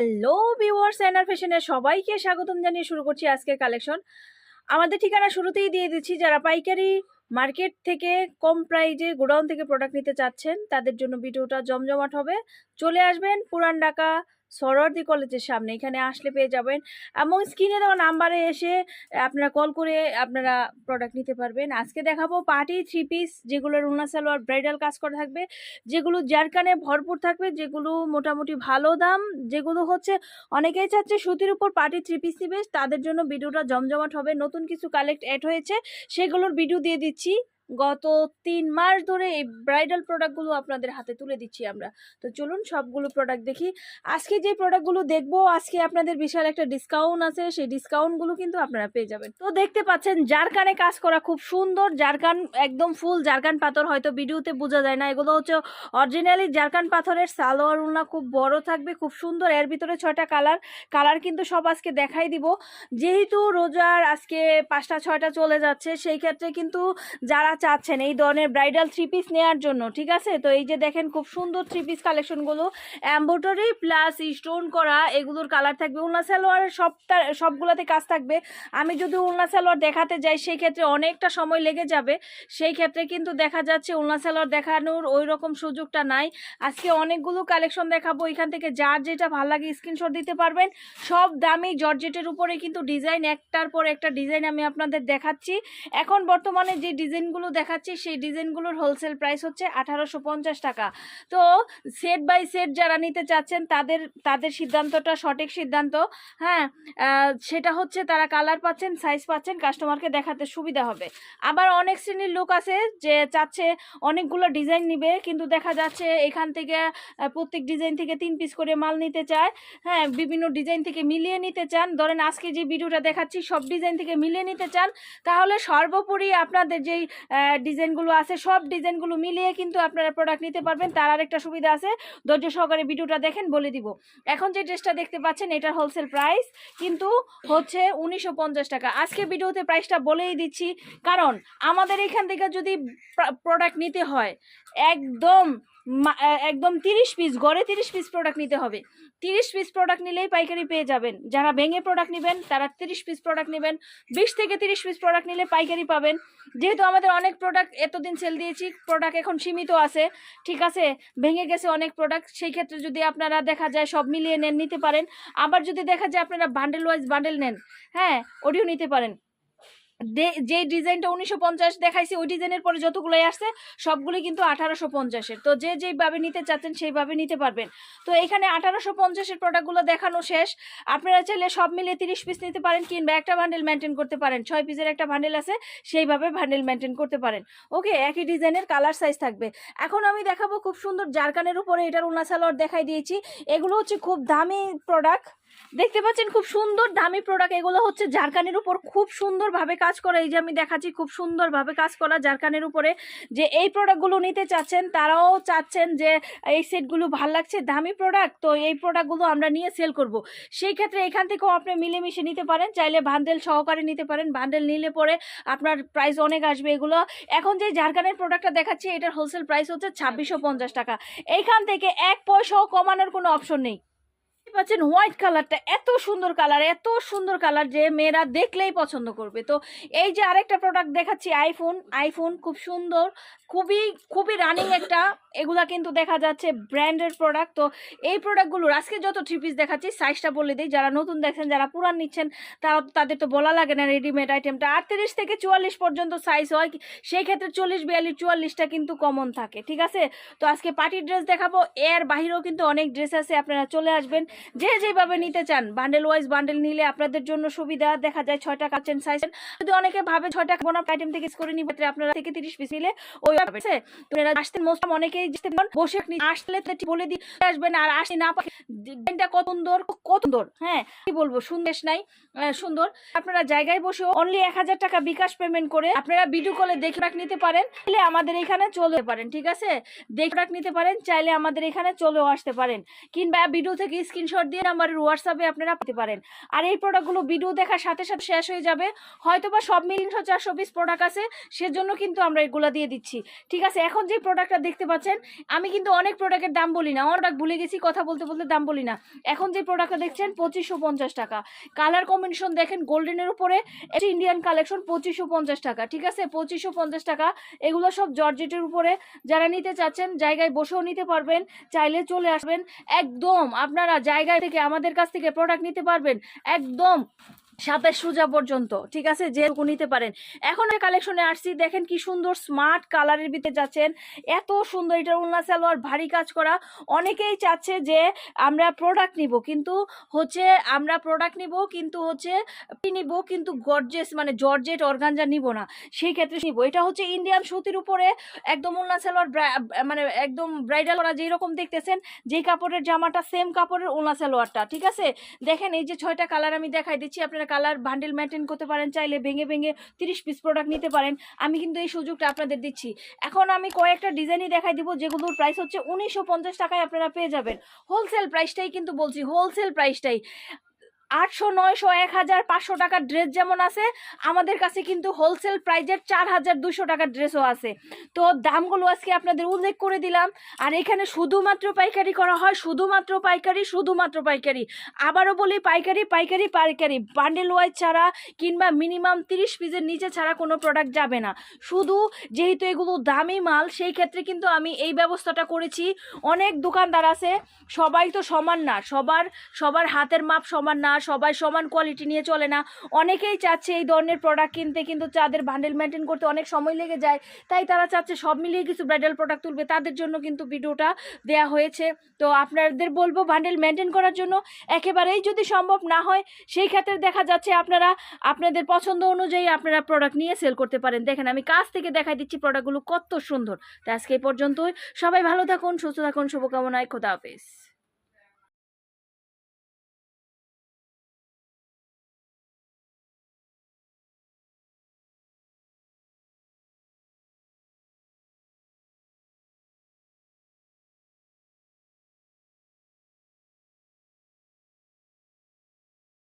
Hello viewers অ্যানার ফ্যাশনের সবাইকে স্বাগতম জানিয়ে শুরু করছি আজকের কালেকশন আমাদের ঠিকানা শুরুতেই দিয়ে দিচ্ছি, যারা পাইকারি মার্কেট থেকে কম প্রাইজে গোডাউন থেকে প্রোডাক্ট নিতে চাচ্ছেন, তাদের জন্য ভিডিওটা জমজমাট হবে। চলে আসবেন পুরান ঢাকা সরোয়ার্দি কলেজের সামনে। এখানে আসলে পেয়ে যাবেন এবং স্ক্রিনে দেওয়া নাম্বারে এসে আপনারা কল করে আপনারা প্রোডাক্ট নিতে পারবেন। আজকে দেখাবো পার্টি থ্রি পিস যেগুলোর উনা সালোয়ার ব্রাইডাল কাজ করা থাকবে, যেগুলো জারকানে ভরপুর থাকবে, যেগুলো মোটামুটি ভালো দাম, যেগুলো হচ্ছে অনেকেই চাচ্ছে সুতির উপর পার্টি থ্রি পিস নিবে, তাদের জন্য ভিডিওটা জমজমাট হবে। নতুন কিছু কালেক্ট অ্যাড হয়েছে, সেগুলোর ভিডিও দিয়ে দিচ্ছি। গত তিন মাস ধরে এই ব্রাইডাল প্রোডাক্টগুলো আপনাদের হাতে তুলে দিচ্ছি আমরা। তো চলুন সবগুলো প্রোডাক্ট দেখি। আজকে যে প্রোডাক্টগুলো দেখব, আজকে আপনাদের বিশাল একটা ডিসকাউন্ট আছে। সেই ডিসকাউন্টগুলো কিন্তু আপনারা পেয়ে যাবেন। তো দেখতে পাচ্ছেন, জারকানে কাজ করা খুব সুন্দর। জারকান একদম ফুল জারকান পাথর, হয়তো ভিডিওতে বোঝা যায় না। এগুলো হচ্ছে অরিজিনালি জারকান পাথরের সালোয়ার উল্লা খুব বড় থাকবে, খুব সুন্দর। এর ভিতরে ছয়টা কালার কালার কিন্তু সব আজকে দেখাই দিব। যেহেতু রোজার আজকে পাঁচটা, ছয়টা চলে যাচ্ছে, সেই ক্ষেত্রে কিন্তু যারা চাচ্ছেন এই ধরনের ব্রাইডাল থ্রি পিস নেওয়ার জন্য, ঠিক আছে? তো এই যে দেখেন খুব সুন্দর থ্রি পিস কালেকশনগুলো এম্বোটারি প্লাস স্টোন করা, এগুলোর কালার থাকবে। উলনা সালোয়ারের সবটা, সবগুলোতে কাজ থাকবে। আমি যদি উলনা সালোয়ার দেখাতে যাই, সেই ক্ষেত্রে অনেকটা সময় লেগে যাবে। সেই ক্ষেত্রে কিন্তু দেখা যাচ্ছে উলনা সালোয়ার দেখানোর ওই রকম সুযোগটা নাই। আজকে অনেকগুলো কালেকশন দেখাবো, এখান থেকে যার যেটা ভালো লাগে স্ক্রিনশট দিতে পারবেন। সব দামি জর্জেটের উপরে কিন্তু ডিজাইন একটার পর একটা ডিজাইন আমি আপনাদের দেখাচ্ছি। এখন বর্তমানে যে ডিজাইনগুলো দেখাচ্ছি সেই ডিজাইনগুলোর হোলসেল প্রাইস হচ্ছে আঠারোশো পঞ্চাশ টাকা। তো সেট বাই সেট যারা নিতে চাচ্ছেন, তাদের তাদের সিদ্ধান্তটা সঠিক সিদ্ধান্ত। হ্যাঁ সেটা হচ্ছে তারা কালার পাচ্ছেন সাইজ পাচ্ছেন কাস্টমারকে দেখাতে সুবিধা হবে। আবার অনেক শ্রেণির লোক আছে যে চাচ্ছে অনেকগুলো ডিজাইন নিবে, কিন্তু দেখা যাচ্ছে এখান থেকে প্রত্যেক ডিজাইন থেকে তিন পিস করে মাল নিতে চায়। হ্যাঁ বিভিন্ন ডিজাইন থেকে মিলিয়ে নিতে চান। ধরেন আজকে যে ভিডিওটা দেখাচ্ছি, সব ডিজাইন থেকে মিলিয়ে নিতে চান। তাহলে সর্বোপরি আপনাদের যেই ডিজাইনগুলো আছে, সব ডিজাইনগুলো মিলিয়ে কিন্তু আপনারা প্রোডাক্ট নিতে পারবেন। তার আরেকটা সুবিধা আছে, ধৈর্য সহকারে ভিডিওটা দেখেন, বলে দিব। এখন যে ড্রেসটা দেখতে পাচ্ছেন, এটার হোলসেল প্রাইস কিন্তু হচ্ছে উনিশশো পঞ্চাশ টাকা। আজকে ভিডিওতে প্রাইসটা বলেই দিচ্ছি, কারণ আমাদের এখান থেকে যদি প্রোডাক্ট নিতে হয়, একদম একদম তিরিশ পিস গড়ে তিরিশ পিস প্রোডাক্ট নিতে হবে। তিরিশ পিস প্রোডাক্ট নিলেই পাইকারি পেয়ে যাবেন। যারা ভেঙে প্রোডাক্ট নেবেন, তারা তিরিশ পিস প্রোডাক্ট নেবেন। বিশ থেকে তিরিশ পিস প্রোডাক্ট নিলে পাইকারি পাবেন। যেহেতু আমাদের অনেক প্রোডাক্ট এতদিন সেল দিয়েছি প্রোডাক্ট এখন সীমিত আছে, ঠিক আছে? ভেঙে গেছে অনেক প্রোডাক্ট সেই ক্ষেত্রে যদি আপনারা দেখা যায় সব মিলিয়ে নেন, নিতে পারেন। আবার যদি দেখা যায় আপনারা বান্ডেল ওয়াইজ বান্ডেল নেন হ্যাঁ ওটিও নিতে পারেন। যে ডিজাইনটা উনিশশো পঞ্চাশ দেখাইছি, ওই ডিজাইনের পরে যতগুলোই আসছে, সবগুলি কিন্তু আঠারোশো পঞ্চাশের। তো যে যেইভাবে নিতে চাচ্ছেন, সেইভাবে নিতে পারবেন। তো এখানে আঠারোশো পঞ্চাশের প্রোডাক্টগুলো দেখানো শেষ। আপনারা চাইলে সব মিলিয়ে তিরিশ পিস নিতে পারেন, কিংবা একটা বান্ডেল মেনটেন করতে পারেন। ছয় পিসের একটা বান্ডেল আছে, সেইভাবে বান্ডেল মেনটেন করতে পারেন। ওকে একই ডিজাইনের কালার সাইজ থাকবে। এখন আমি দেখাবো খুব সুন্দর জারকানের উপরে, এটার উনা সালোয়ার দেখাই দিয়েছি। এগুলো হচ্ছে খুব দামি প্রোডাক্ট দেখতে পাচ্ছেন খুব সুন্দর দামি প্রোডাক্ট এগুলো হচ্ছে জারকানের উপর খুব সুন্দরভাবে কাজ করা। এই যে আমি দেখাচ্ছি, খুব সুন্দরভাবে কাজ করা জারকানের উপরে। যে এই প্রোডাক্টগুলো নিতে চাচ্ছেন, তারাও চাচ্ছেন যে এই সেটগুলো ভালো লাগছে, দামি প্রোডাক্ট তো এই প্রোডাক্টগুলো আমরা নিয়ে সেল করব। সেই ক্ষেত্রে এখান থেকেও আপনি মিলেমিশে নিতে পারেন, চাইলে বান্ডেল সহকারে নিতে পারেন। বান্ডেল নিলে পরে আপনার প্রাইস অনেক আসবে এগুলো। এখন যে জারকানের প্রোডাক্টটা দেখাচ্ছি, এটার হোলসেল প্রাইস হচ্ছে ছাব্বিশশো টাকা। এইখান থেকে এক পয়সাও কমানোর কোনো অপশন নেই। পাচ্ছেন হোয়াইট কালারটা, এত সুন্দর কালার, এত সুন্দর কালার যে মেয়েরা দেখলেই পছন্দ করবে। তো এই যে আরেকটা প্রোডাক্ট দেখাচ্ছি আইফোন আইফোন খুব সুন্দর, খুবই খুবই রানিং একটা, এগুলা কিন্তু দেখা যাচ্ছে ব্র্যান্ডের প্রোডাক্ট তো এই প্রোডাক্টগুলোর আজকে যত থ্রি পিস দেখাচ্ছি সাইজটা বলে দিই, যারা নতুন দেখছেন, যারা পুরান নিচ্ছেন, তারা, তাদের তো বলা লাগে না রেডিমেড আইটেমটা আটত্রিশ থেকে চুয়াল্লিশ পর্যন্ত সাইজ হয়, সেই ক্ষেত্রে চল্লিশ, বিয়াল্লিশ চুয়াল্লিশটা কিন্তু কমন থাকে, ঠিক আছে? তো আজকে পার্টির ড্রেস দেখাবো, এর বাহিরেও কিন্তু অনেক ড্রেস আছে, আপনারা চলে আসবেন। যে যেভাবে নিতে চান বান্ডেল ওয়াইজ বান্ডেল নিলে আপনাদের জন্য সুবিধা। দেখা যায় ছয়টা কাচেন সাইজ যদি অনেকে ভাবে ছয়টা বোনা আইটেম থেকে করে নিবে আপনারা থেকে তিরিশ পিস নিলে ওই আছে। তো এরা আসতেন মোস্ট অনেকেই আসতে পারেন, বসে আসলে বলে দিয়ে আসবেন আর আসি না ডিজাইনটা কত সুন্দর কত সুন্দর হ্যাঁ কি বলব সুন্দর নাই সুন্দর। আপনারা জায়গায় বসে অনলি এক হাজার টাকা বিকাশ পেমেন্ট করে আপনারা ভিডিও কলে দেখে রাখ নিতে পারেন চাইলে আমাদের এখানে চলে পারেন ঠিক আছে? দেখে রাখ নিতে পারেন চাইলে আমাদের এখানে চলেও আসতে পারেন। কিংবা ভিডিও থেকে স্ক্রিনশট স্ক্রিনশট দিয়ে আমার হোয়াটসঅ্যাপে আপনারা পেতে পারেন। আর এই প্রোডাক্টগুলো ভিডিও দেখার সাথে সাথে শেষ হয়ে যাবে। হয়তো বা সব মিলিয়ে চারশো পিস প্রোডাক্ট আছে, সেজন্য কিন্তু আমরা এগুলো দিয়ে দিচ্ছি। ঠিক আছে, এখন যে প্রোডাক্টটা দেখতে পাচ্ছেন, আমি কিন্তু অনেক প্রোডাক্টের দাম বলি না। অনেক ভুলে গেছি কথা বলতে বলতে দাম বলি না। এখন যে প্রোডাক্টটা দেখছেন, পঁচিশশো পঞ্চাশ টাকা। কালার কম্বিনেশন দেখেন গোল্ডেনের উপরে ইন্ডিয়ান কালেকশন পঁচিশশো পঞ্চাশ টাকা। ঠিক আছে, পঁচিশশো পঞ্চাশ টাকা। এগুলো সব জর্জেটের উপরে। যারা নিতে চাচ্ছেন, জায়গায় বসেও নিতে পারবেন, চাইলে চলে আসবেন। একদম আপনারা জায়গায় থেকে আমাদের কাছ থেকে প্রোডাক্ট নিতে পারবেন। একদম সাতাশ সুজা পর্যন্ত, ঠিক আছে? যেটুকু নিতে পারেন। এখন কালেকশনে আসছি, দেখেন কি সুন্দর স্মার্ট কালারের ভিতরে যাচ্ছেন। এত সুন্দর, এটা উল্লা সালোয়ার, ভারী কাজ করা। অনেকেই চাচ্ছে যে আমরা প্রোডাক্ট নিব, কিন্তু হচ্ছে আমরা প্রোডাক্ট নিব, কিন্তু হচ্ছে নিব, কিন্তু গর্জেস মানে জর্জেট অর্গানজা নিব না। সেই ক্ষেত্রে নিব। এটা হচ্ছে ইন্ডিয়ান সুতির উপরে একদম উল্লা সালোয়ার মানে একদম ব্রাইডাল করা, যেই রকম দেখতেছেন, যেই কাপড়ের জামাটা সেম কাপড়ের উল্লা সালোয়ারটা, ঠিক আছে? দেখেন এই যে ছয়টা কালার আমি দেখাই দিচ্ছি, আপনারা কালার বান্ডেল মেনটেন করতে পারেন, চাইলে ভেঙে ভেঙে তিরিশ পিস প্রোডাক্ট নিতে পারেন। আমি কিন্তু এই সুযোগটা আপনাদের দিচ্ছি। এখন আমি কয়েকটা ডিজাইনই দেখাই দিব, যেগুলোর প্রাইস হচ্ছে উনিশশো পঞ্চাশ টাকায় আপনারা পেয়ে যাবেন। হোলসেল প্রাইসটাই কিন্তু বলছি হোলসেল প্রাইসটাই আটশো, নয়শো, এক হাজার, পাঁচশো টাকার ড্রেস যেমন আছে, আমাদের কাছে কিন্তু হোলসেল প্রাইজের চার হাজার দুশো টাকার ড্রেসও আছে। তো দামগুলো আজকে আপনাদের উল্লেখ করে দিলাম। আর এখানে শুধুমাত্র পাইকারি করা হয়, শুধুমাত্র পাইকারি শুধুমাত্র পাইকারি। আবারও বলি, পাইকারি পাইকারি পাইকারি। বান্ডেল ওয়াইজ ছাড়া কিংবা মিনিমাম তিরিশ পিসের নিচে ছাড়া কোনো প্রোডাক্ট যাবে না। শুধু যেহেতু এগুলো দামি মাল, সেই ক্ষেত্রে কিন্তু আমি এই ব্যবস্থাটা করেছি। অনেক দোকানদার আছে, সবাই তো সমান না, সবার সবার হাতের মাপ সমান না সবাই সমান কোয়ালিটি নিয়ে চলে না। অনেকেই চাচ্ছে এই ধরনের প্রোডাক্ট কিনতে, কিন্তু তাদের বান্ডেল মেনটেন করতে অনেক সময় লেগে যায়, তাই তারা চাচ্ছে সব মিলিয়ে কিছু ব্রাইডাল প্রোডাক্ট তুলবে। তাদের জন্য কিন্তু ভিডিওটা দেয়া হয়েছে। তো আপনাদের বলব বান্ডেল মেনটেন করার জন্য একেবারেই যদি সম্ভব না হয়, সেই ক্ষেত্রে দেখা যাচ্ছে আপনারা, আপনাদের পছন্দ অনুযায়ী আপনারা প্রোডাক্ট নিয়ে সেল করতে পারেন। দেখেন, আমি কাছ থেকে দেখাই দিচ্ছি প্রোডাক্টগুলো কত সুন্দর। তো আজকে এই পর্যন্তই। সবাই ভালো থাকুন, সুস্থ থাকুন, শুভকামনায়। খোদা হাফেজ।